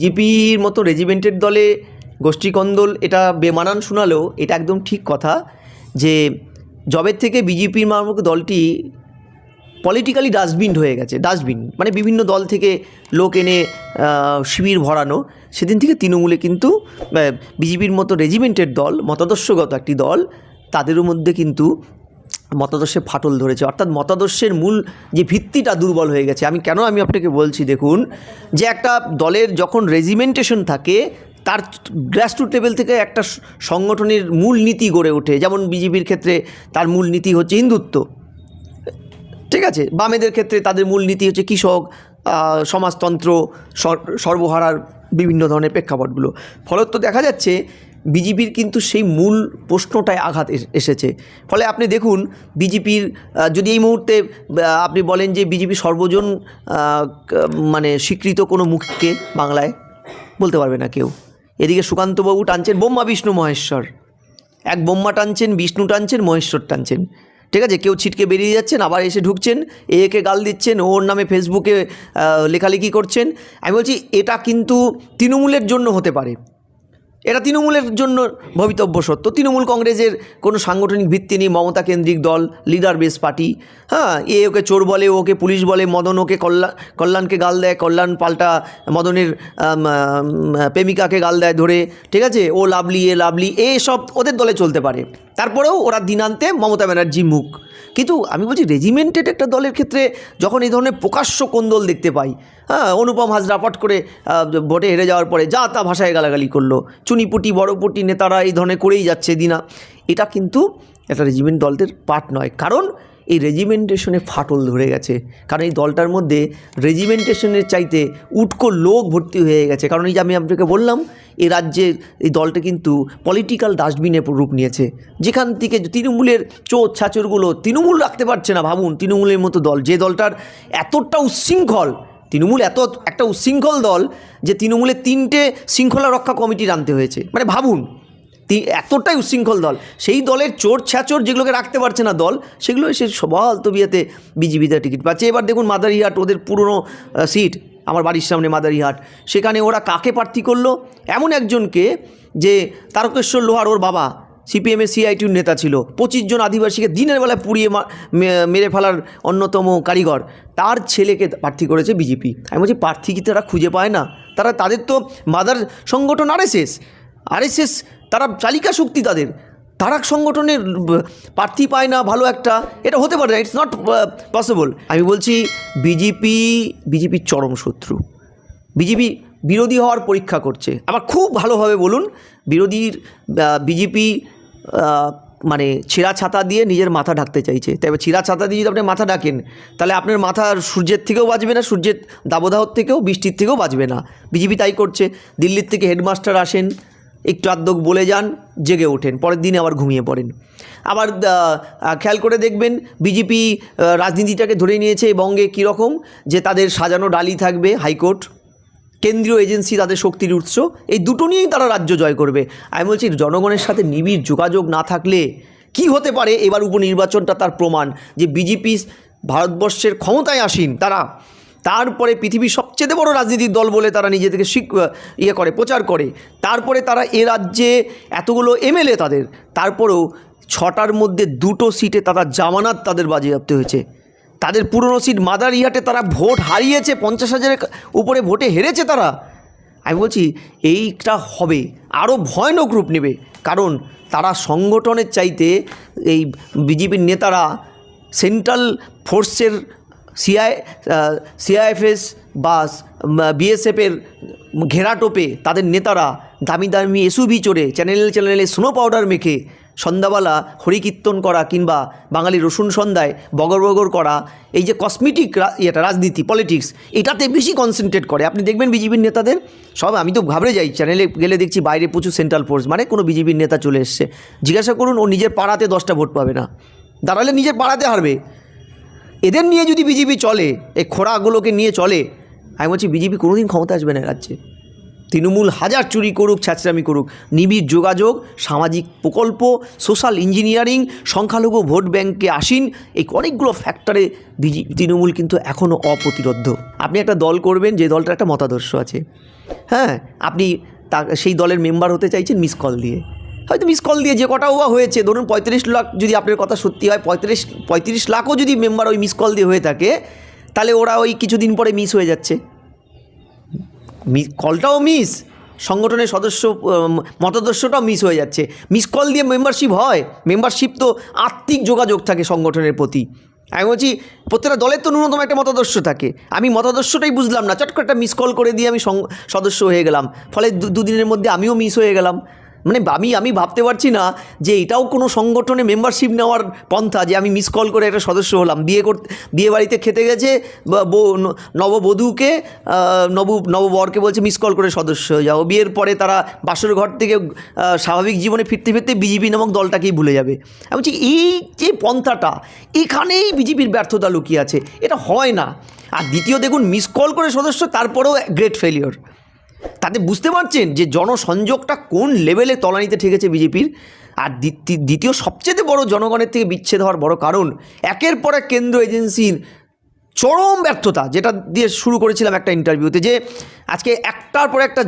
জিপির মতো রেজিমেন্টের দলে গোষ্ঠীকন্দল এটা বেমানান শোনালেও এটা একদম ঠিক কথা যে জবের থেকে বিজেপির নামক দলটি পলিটিক্যালি ডাস্টবিন হয়ে গেছে ডাস্টবিন মানে বিভিন্ন দল থেকে লোক এনে শিবির ভরানো। সেদিন থেকে তৃণমূলে কিন্তু বিজেপির মতো রেজিমেন্টের দল, মতাদর্শগত একটি দল, তাদেরও মধ্যে কিন্তু মতাদর্শে ফাটল ধরেছে। অর্থাৎ মতাদর্শের মূল যে ভিত্তিটা দুর্বল হয়ে গেছে। আমি কেন আমি আপনাকে বলছি, দেখুন, যে একটা দলের যখন রেজিমেন্টেশন থাকে, তার গ্রাসরুট লেভেল থেকে একটা সংগঠনের মূল নীতি গড়ে ওঠে। যেমন বিজেপির ক্ষেত্রে তার মূল নীতি হচ্ছে হিন্দুত্ব। ঠিক আছে? বামেদের ক্ষেত্রে তাদের মূল নীতি হচ্ছে কৃষক সমাজতন্ত্র, সর- সর্বহারার বিভিন্ন ধরনের প্রেক্ষাপটগুলো। ফলত দেখা যাচ্ছে বিজেপির কিন্তু সেই মূল প্রশ্নটায় আঘাত এস- এসেছে। ফলে আপনি দেখুন, বিজেপির যদি এই মুহূর্তে আপনি বলেন যে বিজেপি সর্বজন মানে স্বীকৃত কোনো মুখকে বাংলায়, বলতে পারবে না কেউ। এদিকে সুকান্তবাবু টানছেন ব্রহ্মা বিষ্ণু, মহেশ্বর। এক বোম্মা টানছেন, বিষ্ণু টানছেন, মহেশ্বর টানছেন। ঠিক আছে, কেউ ছিটকে বেরিয়ে যাচ্ছেন, আবার এসে ঢুকছেন একে গাল দিচ্ছেন ওর নামে ফেসবুকে লেখালেখি করছেন। আমি বলছি, এটা কিন্তু তৃণমূলের জন্য হতে পারে। এটা তৃণমূলের জন্য ভবিতব্য সত্য। তৃণমূল কংগ্রেসের কোনো সাংগঠনিক ভিত্তি নেই, মমতা কেন্দ্রিক দল লিডার বেস পার্টি হ্যাঁ এ ওকে চোর বলে ওকে পুলিশ বলে, মদন ওকে কল্যাণ কল্যাণকে গাল দেয় কল্যাণ পাল্টা মদনের প্রেমিকাকে গাল দেয় ধরে, ঠিক আছে? ও লাভলি, এ লাভলি এসব ওদের দলে চলতে পারে। তারপরেও ওরা দিনান্তে মমতা ব্যানার্জি মুখ। কিন্তু আমি বলছি রেজিমেন্টেড একটা দলের ক্ষেত্রে যখন এই ধরনের প্রকাশ্য কোন্দল দেখতে পাই হ্যাঁ অনুপম হাজরা পট করে ভোটে হেরে যাওয়ার পরে যা তা ভাষায় গালাগালি করল। চুনিপুটি বড়পুটি নেতারা এই ধরনের করেই যাচ্ছে দিনা। এটা কিন্তু একটা রেজিমেন্ট দলদের পার্ট নয়। কারণ এই রেজিমেন্টেশনে ফাটল ধরে গেছে। কারণ এই দলটার মধ্যে রেজিমেন্টেশনের চাইতে উটকো লোক ভর্তি হয়ে গেছে। কারণ এই যে আমি আপনাকে বললাম এই রাজ্যে এই দলটা কিন্তু পলিটিক্যাল ডাস্টবিনে রূপ নিয়েছে। যেখান থেকে তৃণমূলের চোর ছাচরগুলো তৃণমূল রাখতে পারছে না ভাবুন, তৃণমূলের মতো দল। যে দলটার এতটা উচ্ছৃঙ্খল তৃণমূল এত, একটা উচ্ছৃঙ্খল দল যে তৃণমূলের তিনটে শৃঙ্খলা রক্ষা কমিটির আনতে হয়েছে। মানে ভাবুন এতটাই উশৃঙ্খল দল। সেই দলের চোর ছ্যাচোর যেগুলোকে রাখতে পারছে না দল সেগুলো এসে সবাল তবিয়াতে বিজেপিতে টিকিট পাচ্ছে। এবার দেখুন মাদারিহাট, ওদের পুরনো সিট, আমার বাড়ির সামনে মাদারিহাট। সেখানে ওরা কাকে প্রার্থী করল? এমন একজনকে যে তারকেশ্বর লোহার ওর বাবা, সিপিএমের সিআইটির নেতা ছিল। পঁচিশ জন আদিবাসীকে দিনের বেলায় পুড়িয়ে মেরে ফেলার অন্যতম কারিগর। তার ছেলেকে প্রার্থী করেছে বিজেপি। আমি বলছি, প্রার্থী কি তারা খুঁজে পায় না? তারা, তাদের তো মাদার সংগঠন আরএসএস আরএসএস তারা চালিকা শক্তি তাদের। তারা সংগঠনের, প্রার্থী পায় না ভালো একটা। এটা হতে পারে না ইটস নট পসিবল আমি বলছি, বিজেপি, বিজেপির চরম শত্রু। বিজেপি বিরোধী হওয়ার পরীক্ষা করছে। আবার খুব ভালোভাবে বলুন, বিরোধীর বিজেপি মানে ছেঁড়া ছাতা দিয়ে নিজের মাথা ঢাকতে চাইছে। তাই ছেঁড়া ছাতা দিয়ে যদি আপনি মাথা ঢাকেন, তাহলে আপনার মাথা সূর্যের থেকেও বাঁচবে না, সূর্যের দাবদাহর থেকেও, বৃষ্টির থেকেও বাঁচবে না। বিজেপি তাই করছে। দিল্লির থেকে হেডমাস্টার আসেন একটু আদ্যোগ বলে যান, জেগে ওঠেন, পরের দিনে আবার ঘুমিয়ে পড়েন। আবার খেয়াল করে দেখবেন বিজেপি রাজনীতিটাকে ধরে নিয়েছে বঙ্গে কীরকম, যে তাদের সাজানো ডালি থাকবে হাইকোর্ট, কেন্দ্রীয় এজেন্সি তাদের শক্তির উৎস, এই দুটো নিয়েই তারা রাজ্য জয় করবে। আমি বলছি, জনগণের সাথে নিবিড় যোগাযোগ না থাকলে কি হতে পারে? এবার উপনির্বাচনটা তার প্রমাণ, যে বিজেপি ভারতবর্ষের ক্ষমতায় আসীন তারা, তারপরে পৃথিবীর সবচেয়ে বড় রাজনীতির দল বলে তারা নিজেদেরকে শিক ইয়ে করে, প্রচার করে। তারপরে তারা এ রাজ্যে এতগুলো এমএলএ তাদের, তারপরেও ছটার মধ্যে দুটো সিটে তারা জামানাত তাদের বাজেয়াপ্ত হয়েছে। তাদের পুরনো সিট মাদার ইহাটে তারা ভোট হারিয়েছে, পঞ্চাশ হাজারের উপরে ভোটে হেরেছে তারা। আমি বলছি, এইটা হবে। আরও ভয়ানক রূপ নেবে। কারণ তারা সংগঠনের চাইতে এই বিজেপির নেতারা সেন্ট্রাল ফোর্সের সিআই সিআইএফএস বা বিএসএফের ঘেরাটোপে তাদের নেতারা দামি দামি এসুভি চড়ে চ্যানেলে চ্যানেলে স্নো পাউডার মেখে সন্ধ্যাবেলা হরিকীর্তন করা কিংবা বাঙালি রসুন সন্ধ্যায় বগর বগর করা, এই যে কসমেটিক ইয়েটা, রাজনীতি পলিটিক্স এটাতে বেশি কনসেন্ট্রেট করে। আপনি দেখবেন বিজেপির নেতাদের সব, আমি তো ঘাবড়ে যাই, চ্যানেলে গেলে দেখছি বাইরে প্রচুর সেন্ট্রাল ফোর্স মানে কোনো বিজেপির নেতা চলে এসছে। জিজ্ঞাসা করুন, ও নিজের পাড়াতে দশটা ভোট পাবে না। দাঁড়ালে নিজের পাড়াতে হারবে। এদের নিয়ে যদি বিজেপি চলে, এই খোড়াগুলোকে নিয়ে চলে, আমি বলছি বিজেপি কোনোদিন ক্ষমতা আসবে না রাজ্যে। তৃণমূল হাজার চুরি করুক ছ্যাচরামি করুক, নিবিড় যোগাযোগ, সামাজিক প্রকল্প, সোশ্যাল ইঞ্জিনিয়ারিং, সংখ্যালঘু ভোট ব্যাংকে আসীন, এই অনেকগুলো ফ্যাক্টরে বিজি, তৃণমূল কিন্তু এখনও অপ্রতিরোধ্য। আপনি একটা দল করবেন, যে দলটার একটা মতাদর্শ আছে। হ্যাঁ আপনি তা, সেই দলের মেম্বার হতে চাইছেন মিস কল দিয়ে। হয়তো মিস কল দিয়ে যে কটা ওয়া হয়েছে। ধরুন পঁয়ত্রিশ লাখ যদি আপনার কথা সত্যি হয়, পঁয়ত্রিশ পঁয়ত্রিশ লাখও যদি মেম্বার ওই মিস কল দিয়ে হয়ে থাকে, তাহলে ওরা ওই কিছুদিন পরে মিস হয়ে যাচ্ছে। মিস কলটাও মিস সংগঠনের সদস্য মতাদর্শটাও মিস হয়ে যাচ্ছে। মিস কল দিয়ে মেম্বারশিপ হয় মেম্বারশিপ তো আত্মিক যোগাযোগ থাকে সংগঠনের প্রতি। আমি বলছি, প্রত্যেকটা দলের তো ন্যূনতম একটা মতাদর্শ থাকে। আমি মতাদর্শটাই বুঝলাম না, চট করে একটা মিস কল করে দিয়ে আমি সদস্য হয়ে গেলাম। ফলে দুদিনের মধ্যে আমিও মিস হয়ে গেলাম। মানে আমি আমি ভাবতে পারছি না যে এটাও কোনো সংগঠনে মেম্বারশিপ নেওয়ার পন্থা যে আমি মিস কল করে একটা সদস্য হলাম। বিয়ে করতে, বিয়ে বাড়িতে খেতে গেছে নববধূকে নব, নববরকে বলছে মিস কল করে সদস্য হয়ে যাও। বিয়ের পরে তারা বাসর ঘর থেকে স্বাভাবিক জীবনে ফিরতে ফিরতে বিজেপি নামক দলটাকেই ভুলে যাবে। আমি বলছি, এই যে পন্থাটা, এখানেই বিজেপির ব্যর্থতা লুকিয়ে আছে। এটা হয় না। আর দ্বিতীয় দেখুন মিস কল করে সদস্য, তারপরেও গ্রেট ফেলিওর তাতে বুঝতে পারছেন যে জনসংযোগটা কোন লেভেলে তলানিতে ঠেকেছে বিজেপির? আর দ্বিতী- দ্বিতীয় সবচেয়ে বড় জনগণের থেকে বিচ্ছেদ হওয়ার বড় কারণ, একের পর এক কেন্দ্র এজেন্সির চরম ব্যর্থতা, যেটা দিয়ে শুরু করেছিলাম একটা ইন্টারভিউতে যে আজকে একটার পর একটা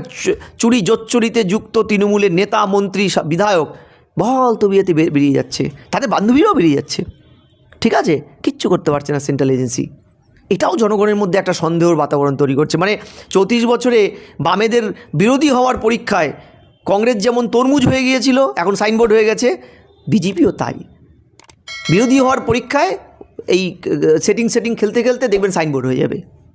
চুরি জোচ্চুরিতে যুক্ত তৃণমূলের নেতা, মন্ত্রী বিধায়ক বহল তো বিয়েতে বেরিয়ে যাচ্ছে। তাদের বান্ধবীরাও বেরিয়ে যাচ্ছে। ঠিক আছে? কিচ্ছু করতে পারছে না সেন্ট্রাল এজেন্সি। এটাও জনগণের মধ্যে একটা সন্দেহর বাতাবরণ তৈরি করছে। মানে চৌত্রিশ বছরে বামেদের বিরোধী হওয়ার পরীক্ষায় কংগ্রেস যেমন তরমুজ হয়ে গিয়েছিল, এখন সাইনবোর্ড হয়ে গেছে, বিজেপিও তাই। বিরোধী হওয়ার পরীক্ষায় এই সেটিং সেটিং খেলতে খেলতে দেখবেন সাইনবোর্ড হয়ে যাবে।